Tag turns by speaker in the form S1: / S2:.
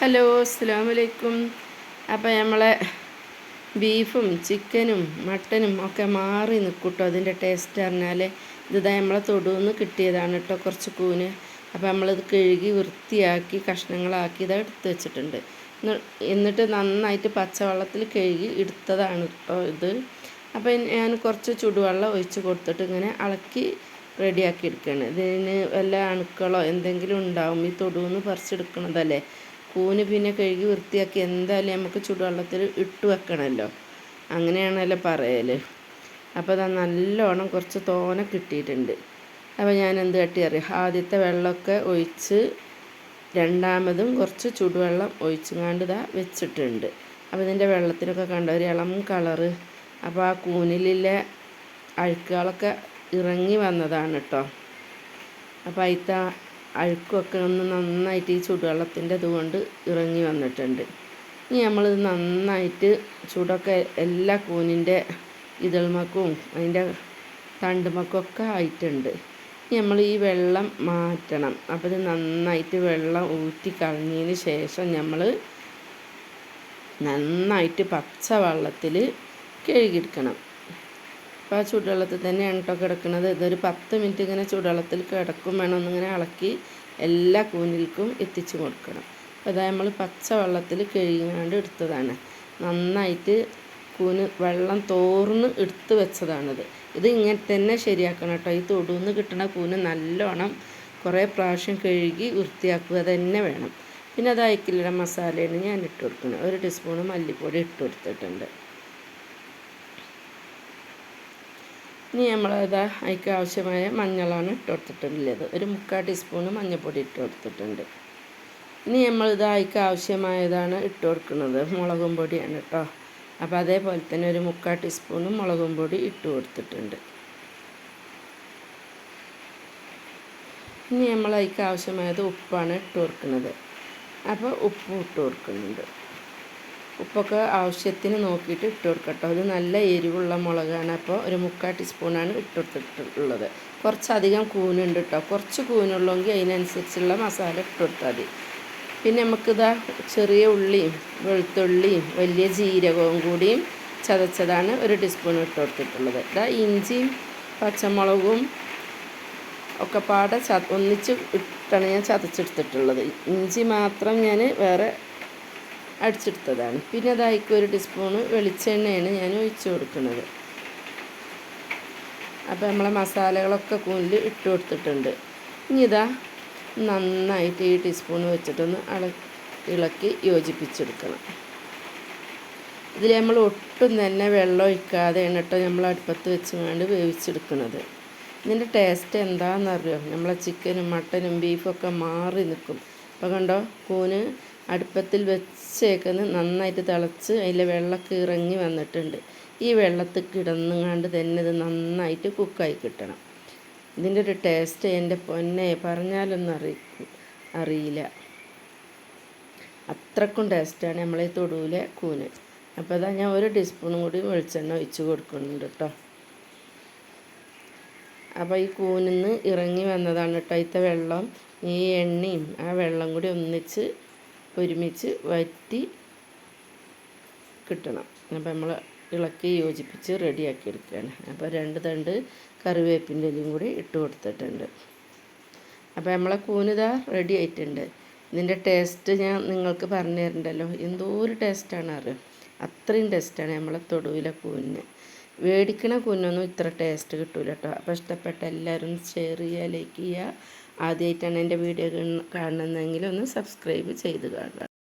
S1: Hello അസ്സാം വലൈക്കും അപ്പോൾ നമ്മളെ ബീഫും ചിക്കനും മട്ടനും ഒക്കെ മാറി നിൽക്കൂട്ടോ അതിന്റെ ടേസ്റ്റ് പറഞ്ഞാൽ ഇതാ നമ്മളെ തൊടുന്ന് കിട്ടിയതാണ് കേട്ടോ കുറച്ച് കൂന്. അപ്പോൾ നമ്മളത് കഴുകി വൃത്തിയാക്കി കഷ്ണങ്ങളാക്കി ഇത് എടുത്ത് വെച്ചിട്ടുണ്ട്. എന്നിട്ട് നന്നായിട്ട് പച്ചവെള്ളത്തിൽ കഴുകി എടുത്തതാണ് കേട്ടോ ഇത്. അപ്പോൾ ഞാൻ കുറച്ച് ചുടുവെള്ളം ഒഴിച്ച് കൊടുത്തിട്ട് ഇങ്ങനെ ഇളക്കി റെഡിയാക്കി എടുക്കുകയാണ് ഇതിന് വല്ല അണുക്കളോ എന്തെങ്കിലും ഉണ്ടാവും ഈ തൊടുവെന്ന് പറിച്ചെടുക്കണതല്ലേ? കൂന് പിന്നെ കഴുകി വൃത്തിയാക്കി എന്തായാലും നമുക്ക് ചുടുവെള്ളത്തിൽ ഇട്ട് വെക്കണമല്ലോ. അങ്ങനെയാണല്ലോ പറയൽ അപ്പോൾ അത് നല്ലോണം കുറച്ച് തോന കിട്ടിയിട്ടുണ്ട്. അപ്പോൾ ഞാൻ എന്ത് കട്ടി അറിയാം? ആദ്യത്തെ വെള്ളമൊക്കെ ഒഴിച്ച് രണ്ടാമതും കുറച്ച് ചുടുവെള്ളം ഒഴിച്ചുങ്ങാണ്ട് ഇതാ വെച്ചിട്ടുണ്ട്. അപ്പോൾ ഇതിന്റെ വെള്ളത്തിനൊക്കെ കണ്ട? ഒരു ഇളം കളറ്. അപ്പോൾ ആ കൂനിലെ അഴുക്കുകളൊക്കെ ഇറങ്ങി വന്നതാണ് കേട്ടോ അപ്പോൾ അതിത്ത അഴുക്കൊക്കെ ഒന്ന് നന്നായിട്ട് ഈ ചൂടുവെള്ളത്തിന്റെ ഇതുകൊണ്ട് ഇറങ്ങി വന്നിട്ടുണ്ട്. ഇനി നമ്മളിത് നന്നായിട്ട് ചൂടൊക്കെ എല്ലാ കൂനിന്റെ ഇതൾമക്കും അതിന്റെ തണ്ടുമക്കൊക്കെ ആയിട്ടുണ്ട്. ഇനി നമ്മൾ ഈ വെള്ളം മാറ്റണം. അപ്പോൾ ഇത് നന്നായിട്ട് വെള്ളം ഊറ്റി കളഞ്ഞതിന് ശേഷം നമ്മൾ നന്നായിട്ട് പച്ച വെള്ളത്തിൽ കഴുകിയെടുക്കണം അപ്പോൾ ആ ചൂടുവെള്ളത്തിൽ തന്നെയാണ് കേട്ടോ കിടക്കുന്നത് ഇതൊരു പത്ത് മിനിറ്റ് ഇങ്ങനെ ചൂടുവെള്ളത്തിൽ കിടക്കും വേണം ഒന്നിങ്ങനെ ഇളക്കി എല്ലാ കൂനിൽക്കും എത്തിച്ചു കൊടുക്കണം. അപ്പോൾ അതായത് നമ്മൾ പച്ച വെള്ളത്തിൽ കഴുകിയാണ്ട് എടുത്തതാണ്. നന്നായിട്ട് കൂന് വെള്ളം തോർന്ന് എടുത്ത് വെച്ചതാണിത്. ഇത് ഇങ്ങനെ തന്നെ ശരിയാക്കണം കേട്ടോ ഈ തൊടുന്ന് കിട്ടുന്ന കൂന് നല്ലോണം കുറേ പ്രാവശ്യം കഴുകി വൃത്തിയാക്കുക തന്നെ വേണം. പിന്നെ അത് അയക്കില്ല മസാലയാണ് ഞാൻ ഇട്ട് കൊടുക്കുന്നത്. ഒരു ടീസ്പൂണ് മല്ലിപ്പൊടി ഇട്ട് കൊടുത്തിട്ടുണ്ട്. ഇനി നമ്മളിതാ അതിക്ക് ആവശ്യമായ മഞ്ഞളാണ് ഇട്ട് കൊടുത്തിട്ടുള്ളത്. ഒരു മുക്കാൽ ടീസ്പൂൺ മഞ്ഞൾപ്പൊടി ഇട്ട് കൊടുത്തിട്ടുണ്ട്. ഇനി നമ്മളിത് അതിക്ക് ആവശ്യമായതാണ് ഇട്ട് കൊടുക്കുന്നത്. മുളകും പൊടിയാണ് കേട്ടോ. അപ്പോൾ അതേപോലെ തന്നെ ഒരു മുക്കാൽ ടീസ്പൂണ് മുളകും പൊടി ഇട്ട് കൊടുത്തിട്ടുണ്ട്. ഇനി നമ്മൾ അതിക്ക് ആവശ്യമായത് ഉപ്പാണ് ഇട്ട് കൊടുക്കുന്നത്. അപ്പോൾ ഉപ്പ് ഇട്ട് കൊടുക്കുന്നുണ്ട്. ഉപ്പൊക്കെ ആവശ്യത്തിന് നോക്കിയിട്ട് ഇട്ട് കൊടുക്കട്ടോ ഇത് നല്ല എരിവുള്ള മുളകാണ്. അപ്പോൾ ഒരു മുക്കാൽ ടീസ്പൂണാണ് ഇട്ട് കൊടുത്തിട്ടുള്ളത്. കുറച്ചധികം കൂനുണ്ട് കേട്ടോ. കുറച്ച് കൂനുള്ളെങ്കിൽ അതിനനുസരിച്ചുള്ള മസാല ഇട്ട് കൊടുത്താൽ മതി. പിന്നെ നമുക്കിതാ ചെറിയ ഉള്ളിയും വെളുത്തുള്ളിയും വലിയ ജീരകവും കൂടിയും ചതച്ചതാണ് ഒരു ടീസ്പൂൺ ഇട്ട് കൊടുത്തിട്ടുള്ളത്. ഇതാ ഇഞ്ചിയും പച്ചമുളകും ഒക്കെ പാടെ ച ഒന്നിച്ച് ഇട്ടാണ് ഞാൻ ചതച്ചെടുത്തിട്ടുള്ളത്. ഇഞ്ചി മാത്രം ഞാൻ വേറെ അടിച്ചെടുത്തതാണ്. പിന്നെ അതായിക്ക് ഒരു ടീസ്പൂണ് വെളിച്ചെണ്ണയാണ് ഞാൻ ഒഴിച്ചു കൊടുക്കുന്നത്. അപ്പോൾ നമ്മളെ മസാലകളൊക്കെ കൂനിൽ ഇട്ട് കൊടുത്തിട്ടുണ്ട്. ഇനി ഇതാ നന്നായിട്ട് ഈ ടീസ്പൂൺ വെച്ചിട്ടൊന്ന് അള ഇളക്കി യോജിപ്പിച്ചെടുക്കണം. ഇതിൽ നമ്മൾ ഒട്ടും തന്നെ വെള്ളം ഒഴിക്കാതെ കേട്ടോ നമ്മൾ അടുപ്പത്ത് വെച്ച് വേണ്ടി വേവിച്ചെടുക്കുന്നത്. ഇതിന്റെ ടേസ്റ്റ് എന്താണെന്നറിയോ നമ്മളെ ചിക്കനും മട്ടനും ബീഫൊക്കെ മാറി നിൽക്കും. അപ്പോൾ കണ്ടോ? കൂന് അടുപ്പത്തിൽ വെച്ചേക്കുന്ന നന്നായിട്ട് തിളച്ച് അതിലെ വെള്ളമൊക്കെ ഇറങ്ങി വന്നിട്ടുണ്ട്. ഈ വെള്ളത്തിൽ കിടന്നുകൊണ്ട് തന്നെ ഇത് നന്നായിട്ട് കുക്കായി കിട്ടണം. ഇതിന്റെ ഒരു ടേസ്റ്റ് എന്റെ പൊന്നെ പറഞ്ഞാലൊന്നും അറി അറിയില്ല. അത്രക്കും ടേസ്റ്റാണ് നമ്മളെ തൊടുവിലെ കൂന്. അപ്പോൾ അതാ ഞാൻ ഒരു ടീസ്പൂണും കൂടി വെളിച്ചെണ്ണ ഒഴിച്ച് കൊടുക്കുന്നുണ്ട് കേട്ടോ. അപ്പോൾ ഈ കൂനിന്ന് ഇറങ്ങി വന്നതാണ് കേട്ടോ ഇത്ത വെള്ളം. ഈ എണ്ണയും ആ വെള്ളം കൂടി ഒന്നിച്ച് ഒരുമിച്ച് വറ്റി കിട്ടണം. അപ്പോൾ നമ്മൾ ഇളക്കി യോജിപ്പിച്ച് റെഡിയാക്കി എടുക്കുകയാണ്. അപ്പോൾ രണ്ട് തണ്ട് കറിവേപ്പിന്റെ കൂടി ഇട്ട് കൊടുത്തിട്ടുണ്ട്. അപ്പോൾ നമ്മളെ കൂനിത റെഡി ആയിട്ടുണ്ട്. ഇതിന്റെ ടേസ്റ്റ് ഞാൻ നിങ്ങൾക്ക് പറഞ്ഞു തരണ്ടല്ലോ. എന്തോ ഒരു ടേസ്റ്റാണ് അറിയാം അത്രയും ടേസ്റ്റാണ് നമ്മളെ തൊടുവിലെ കൂനിന്. മേടിക്കണ കൂനൊന്നും ഇത്ര ടേസ്റ്റ് കിട്ടൂല കേട്ടോ. അപ്പോൾ ഇഷ്ടപ്പെട്ട എല്ലാവരും ഷെയർ ചെയ്യുക ലൈക്ക് ചെയ്യുക. ആദ്യമായിട്ടാണ് എന്റെ വീഡിയോ കാണുന്നതെങ്കിൽ ഒന്ന് സബ്സ്ക്രൈബ് ചെയ്ത് കാണുക.